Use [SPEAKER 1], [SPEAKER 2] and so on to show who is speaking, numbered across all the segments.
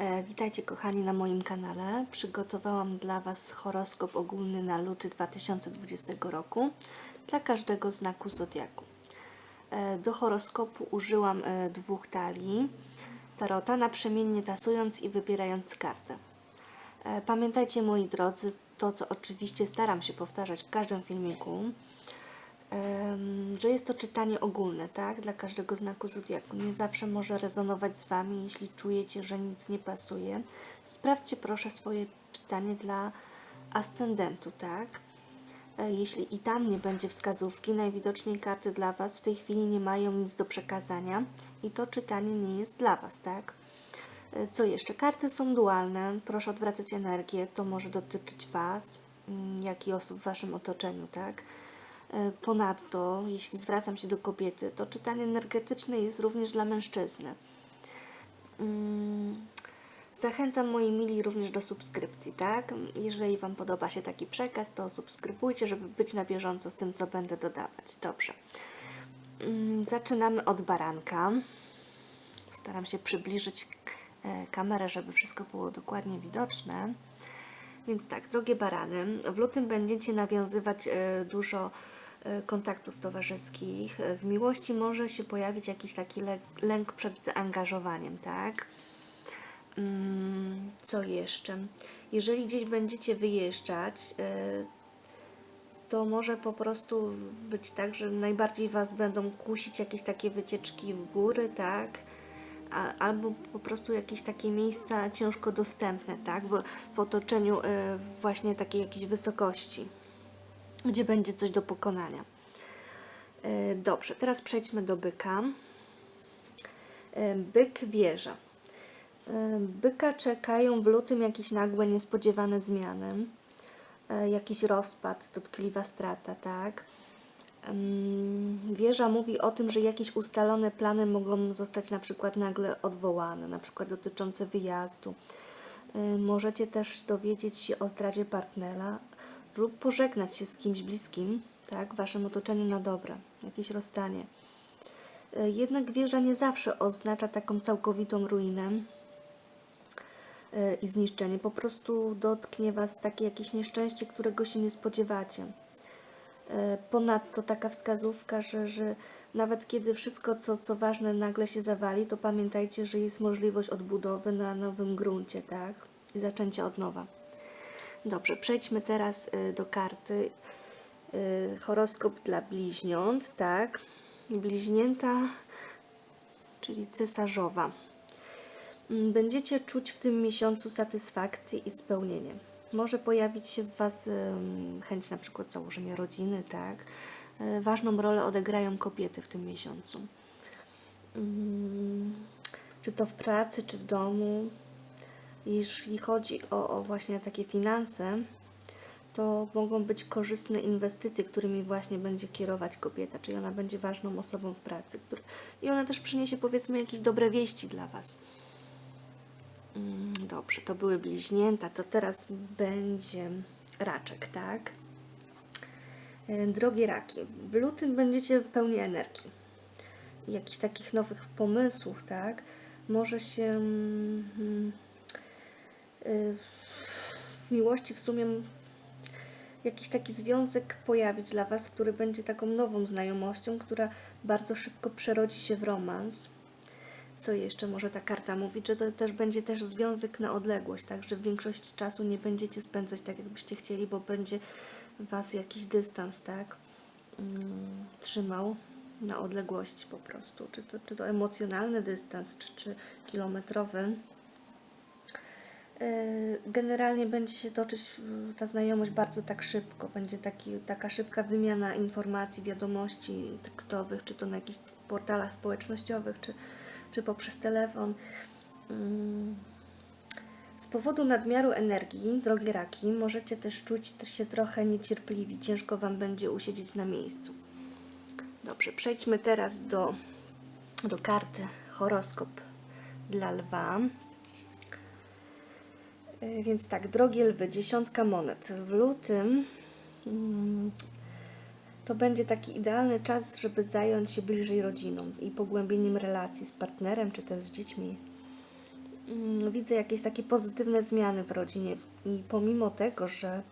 [SPEAKER 1] E, Witajcie kochani na moim kanale. Przygotowałam dla Was horoskop ogólny na luty 2020 roku dla każdego znaku zodiaku. E, Do horoskopu użyłam e, dwóch talii tarota, naprzemiennie tasując i wybierając kartę. Pamiętajcie moi drodzy, to co oczywiście staram się powtarzać w każdym filmiku, że jest to czytanie ogólne, tak? Dla każdego znaku zodiaku. Nie zawsze może rezonować z Wami, jeśli czujecie, że nic nie pasuje. Sprawdźcie proszę swoje czytanie dla ascendentu, tak? E, Jeśli i tam nie będzie wskazówki, najwidoczniej karty dla Was w tej chwili nie mają nic do przekazania i to czytanie nie jest dla Was, tak? E, Co jeszcze? Karty są dualne. Proszę odwracać energię. To może dotyczyć Was, mm, jak i osób w Waszym otoczeniu, tak? E, Ponadto, jeśli zwracam się do kobiety, to czytanie energetyczne jest również dla mężczyzny. Mm, Zachęcam moi mili również do subskrypcji, tak? Jeżeli Wam podoba się taki przekaz, to subskrybujcie, żeby być na bieżąco z tym, co będę dodawać. Dobrze. Mm, Zaczynamy od baranka. Staram się przybliżyć e, kamerę, żeby wszystko było dokładnie widoczne. Więc tak, drogie barany, w lutym będziecie nawiązywać e, dużo kontaktów towarzyskich. E, W miłości może się pojawić jakiś taki lę- lęk przed zaangażowaniem, tak? Mm, Co jeszcze? Jeżeli gdzieś będziecie wyjeżdżać, e, to może po prostu być tak, że najbardziej Was będą kusić jakieś takie wycieczki w góry, tak? Albo po prostu jakieś takie miejsca ciężko dostępne, tak? W, w otoczeniu e, właśnie takiej jakiejś wysokości, gdzie będzie coś do pokonania. E, Dobrze, teraz przejdźmy do byka. E, Byk wieża. E, Byka czekają w lutym jakieś nagłe, niespodziewane zmiany, jakiś rozpad, dotkliwa strata, tak? Wieża mówi o tym, że jakieś ustalone plany mogą zostać na przykład nagle odwołane, na przykład dotyczące wyjazdu. Możecie też dowiedzieć się o zdradzie partnera lub pożegnać się z kimś bliskim, tak, w waszym otoczeniu na dobre, jakieś rozstanie. Y, Jednak wieża nie zawsze oznacza taką całkowitą ruinę y, i zniszczenie. Po prostu dotknie was takie jakieś nieszczęście, którego się nie spodziewacie. E, Ponadto taka wskazówka, że, że nawet kiedy wszystko, co, co ważne, nagle się zawali, to pamiętajcie, że jest możliwość odbudowy na nowym gruncie, tak? I zaczęcia od nowa. Dobrze, przejdźmy teraz y, do karty. Y, Horoskop dla bliźniąt, tak? Bliźnięta, czyli cesarzowa. Mm, Będziecie czuć w tym miesiącu satysfakcję i spełnienie. Może pojawić się w Was chęć na przykład założenia rodziny, tak? Y, Ważną rolę odegrają kobiety w tym miesiącu. Ym, Czy to w pracy, czy w domu. Jeśli chodzi o, o właśnie takie finanse, to mogą być korzystne inwestycje, którymi właśnie będzie kierować kobieta, czyli ona będzie ważną osobą w pracy. Który, I ona też przyniesie powiedzmy jakieś dobre wieści dla Was. Mm, Dobrze, to były bliźnięta, to teraz będzie raczek, tak? E, Drogie raki, w lutym będziecie pełni energii, jakichś takich nowych pomysłów, tak? Może się mm, w miłości w sumie jakiś taki związek pojawić dla Was, który będzie taką nową znajomością, która bardzo szybko przerodzi się w romans. Co jeszcze może ta karta mówić, że to też będzie też związek na odległość, tak, że w większości czasu nie będziecie spędzać tak, jakbyście chcieli, bo będzie Was jakiś dystans, tak, mm, trzymał na odległości po prostu, czy to, czy to emocjonalny dystans, czy, czy kilometrowy. Yy, Generalnie będzie się toczyć ta znajomość bardzo tak szybko. Będzie taki, taka szybka wymiana informacji, wiadomości tekstowych, czy to na jakichś portalach społecznościowych, czy, czy poprzez telefon. Ym, Z powodu nadmiaru energii, drogie raki, możecie też czuć się trochę niecierpliwi. Ciężko Wam będzie usiedzieć na miejscu. Dobrze, przejdźmy teraz do, do karty horoskop dla lwa. E, Więc tak, drogie lwy, dziesiątka monet. W lutym mm, to będzie taki idealny czas, żeby zająć się bliżej rodziną i pogłębieniem relacji z partnerem czy też z dziećmi. mm, widzę jakieś takie pozytywne zmiany w rodzinie i pomimo tego, że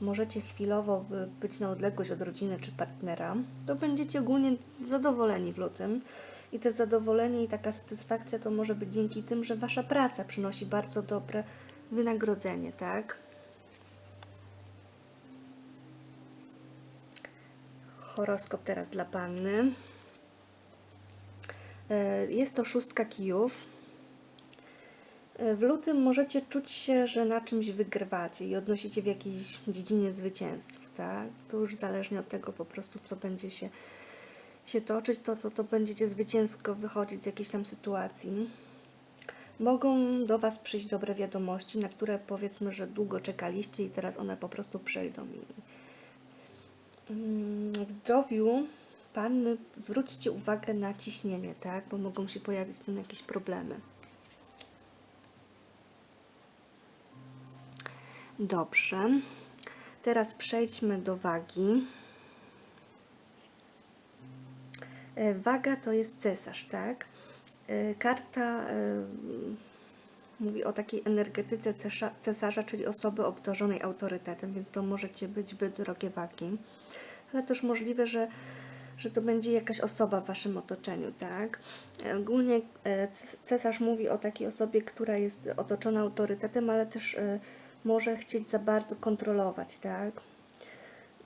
[SPEAKER 1] możecie chwilowo by- być na odległość od rodziny czy partnera, to będziecie ogólnie zadowoleni w lutym. I te zadowolenie i taka satysfakcja to może być dzięki tym, że wasza praca przynosi bardzo dobre wynagrodzenie, tak? Horoskop teraz dla panny. E, Jest to szóstka kijów. E, W lutym możecie czuć się, że na czymś wygrywacie i odnosicie w jakiejś dziedzinie zwycięstw, tak? To już zależnie od tego po prostu, co będzie się, się toczyć, to, to, to będziecie zwycięsko wychodzić z jakiejś tam sytuacji. Mogą do Was przyjść dobre wiadomości, na które powiedzmy, że długo czekaliście i teraz one po prostu przejdą. Mm, w zdrowiu panny zwróćcie uwagę na ciśnienie, tak? Bo mogą się pojawić z tym jakieś problemy. Dobrze. Teraz przejdźmy do wagi. E, Waga to jest cesarz, tak? E, Karta e, mówi o takiej energetyce cesarza, czyli osoby obdarzonej autorytetem, więc to możecie być wy, drogie wagi. Ale też możliwe, że, że to będzie jakaś osoba w waszym otoczeniu, tak? Ogólnie c- cesarz mówi o takiej osobie, która jest otoczona autorytetem, ale też może chcieć za bardzo kontrolować, tak?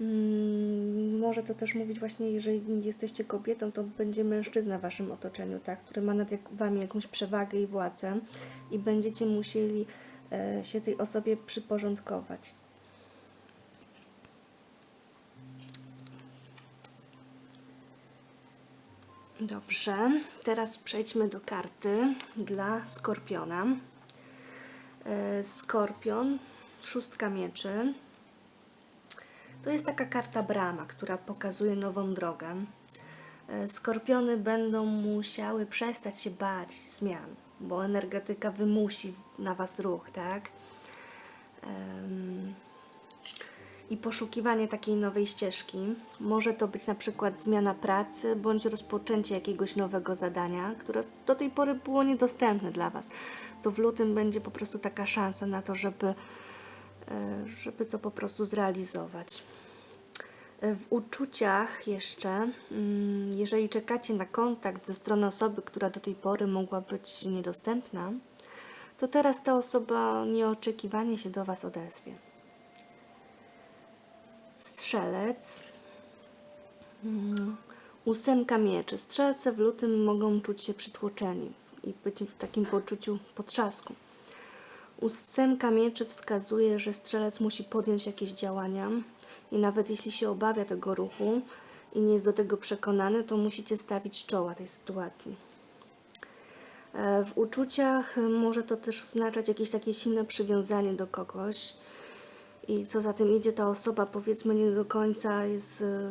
[SPEAKER 1] Mm, Może to też mówić właśnie, jeżeli jesteście kobietą, to będzie mężczyzna w waszym otoczeniu, tak, który ma nad wami jakąś przewagę i władzę i będziecie musieli e, się tej osobie przyporządkować. Dobrze, teraz przejdźmy do karty dla Skorpiona. E, Skorpion, szóstka mieczy. To jest taka karta brama, która pokazuje nową drogę. E, Skorpiony będą musiały przestać się bać zmian, bo energetyka wymusi na Was ruch, tak? I poszukiwanie takiej nowej ścieżki. Może to być na przykład zmiana pracy, bądź rozpoczęcie jakiegoś nowego zadania, które do tej pory było niedostępne dla Was. To w lutym będzie po prostu taka szansa na to, żeby, żeby to po prostu zrealizować. E, W uczuciach jeszcze, mm, jeżeli czekacie na kontakt ze strony osoby, która do tej pory mogła być niedostępna, to teraz ta osoba nieoczekiwanie się do Was odezwie. Strzelec, mm, ósemka mieczy. Strzelce w lutym mogą czuć się przytłoczeni i być w takim poczuciu potrzasku. Ósemka mieczy wskazuje, że strzelec musi podjąć jakieś działania i nawet jeśli się obawia tego ruchu i nie jest do tego przekonany, to musicie stawić czoła tej sytuacji. E, W uczuciach może to też oznaczać jakieś takie silne przywiązanie do kogoś i co za tym idzie, ta osoba powiedzmy nie do końca jest e,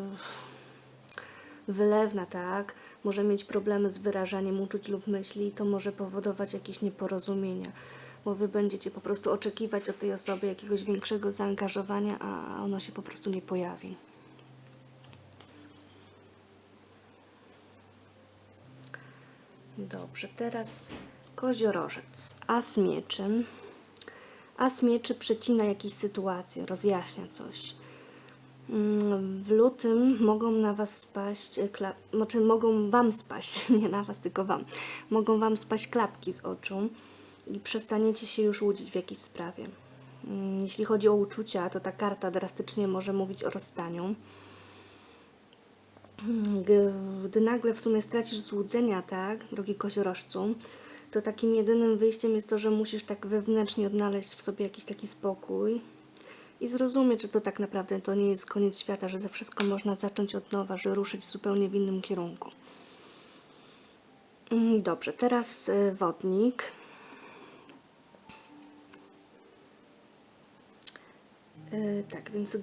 [SPEAKER 1] wylewna, tak? Może mieć problemy z wyrażaniem uczuć lub myśli i to może powodować jakieś nieporozumienia, bo wy będziecie po prostu oczekiwać od tej osoby jakiegoś większego zaangażowania, a ono się po prostu nie pojawi. Dobrze, teraz koziorożec. As mieczy. As mieczy przecina jakieś sytuacje, rozjaśnia coś. Mm, W lutym mogą na Was spaść, klap, znaczy mogą Wam spaść, nie na Was, tylko Wam, mogą Wam spaść klapki z oczu przestaniecie się już łudzić w jakiejś sprawie. Mm, Jeśli chodzi o uczucia, to ta karta drastycznie może mówić o rozstaniu. Mm, Gdy nagle w sumie stracisz złudzenia, tak, drogi koziorożcu, to takim jedynym wyjściem jest to, że musisz tak wewnętrznie odnaleźć w sobie jakiś taki spokój i zrozumieć, że to tak naprawdę to nie jest koniec świata, że ze wszystko można zacząć od nowa, że ruszyć zupełnie w innym kierunku. Mm, Dobrze, teraz y, wodnik. Tak, więc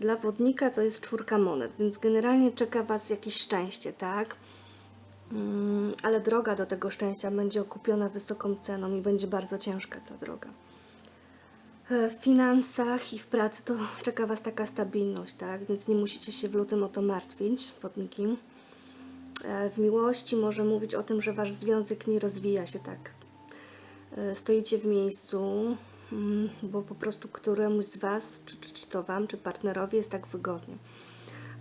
[SPEAKER 1] dla wodnika to jest czwórka monet, więc generalnie czeka Was jakieś szczęście, tak? Mm, Ale droga do tego szczęścia będzie okupiona wysoką ceną i będzie bardzo ciężka ta droga. E, W finansach i w pracy to czeka Was taka stabilność, tak? Więc nie musicie się w lutym o to martwić, wodniki. E, W miłości może mówić o tym, że Wasz związek nie rozwija się tak e, stoicie w miejscu, bo po prostu któremuś z Was, czy, czy, czy to Wam, czy partnerowi jest tak wygodnie.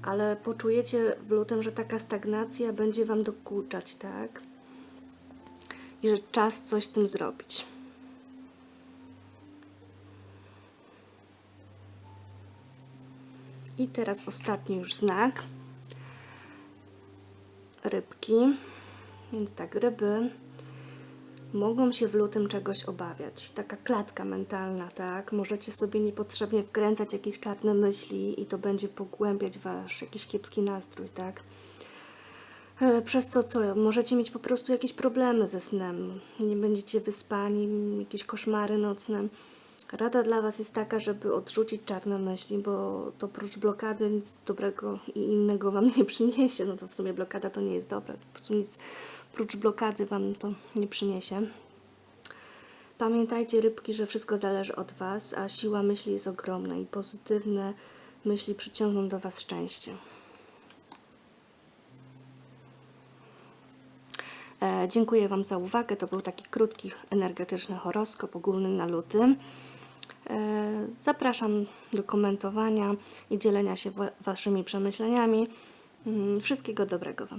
[SPEAKER 1] Ale poczujecie w lutym, że taka stagnacja będzie Wam dokuczać, tak? I że czas coś z tym zrobić. I teraz ostatni już znak. Rybki. Więc tak, ryby mogą się w lutym czegoś obawiać. Taka klatka mentalna, tak? Możecie sobie niepotrzebnie wkręcać jakieś czarne myśli i to będzie pogłębiać wasz jakiś kiepski nastrój, tak? E, Przez co co? Możecie mieć po prostu jakieś problemy ze snem. Nie będziecie wyspani, jakieś koszmary nocne. Rada dla Was jest taka, żeby odrzucić czarne myśli, bo to prócz blokady nic dobrego i innego Wam nie przyniesie. No to w sumie blokada to nie jest dobre. Po prostu nic prócz blokady Wam to nie przyniesie. Pamiętajcie, rybki, że wszystko zależy od Was, a siła myśli jest ogromna i pozytywne myśli przyciągną do Was szczęście. E, dziękuję Wam za uwagę. To był taki krótki, energetyczny horoskop ogólny na luty. E, zapraszam do komentowania i dzielenia się wa- Waszymi przemyśleniami. Mm, Wszystkiego dobrego Wam.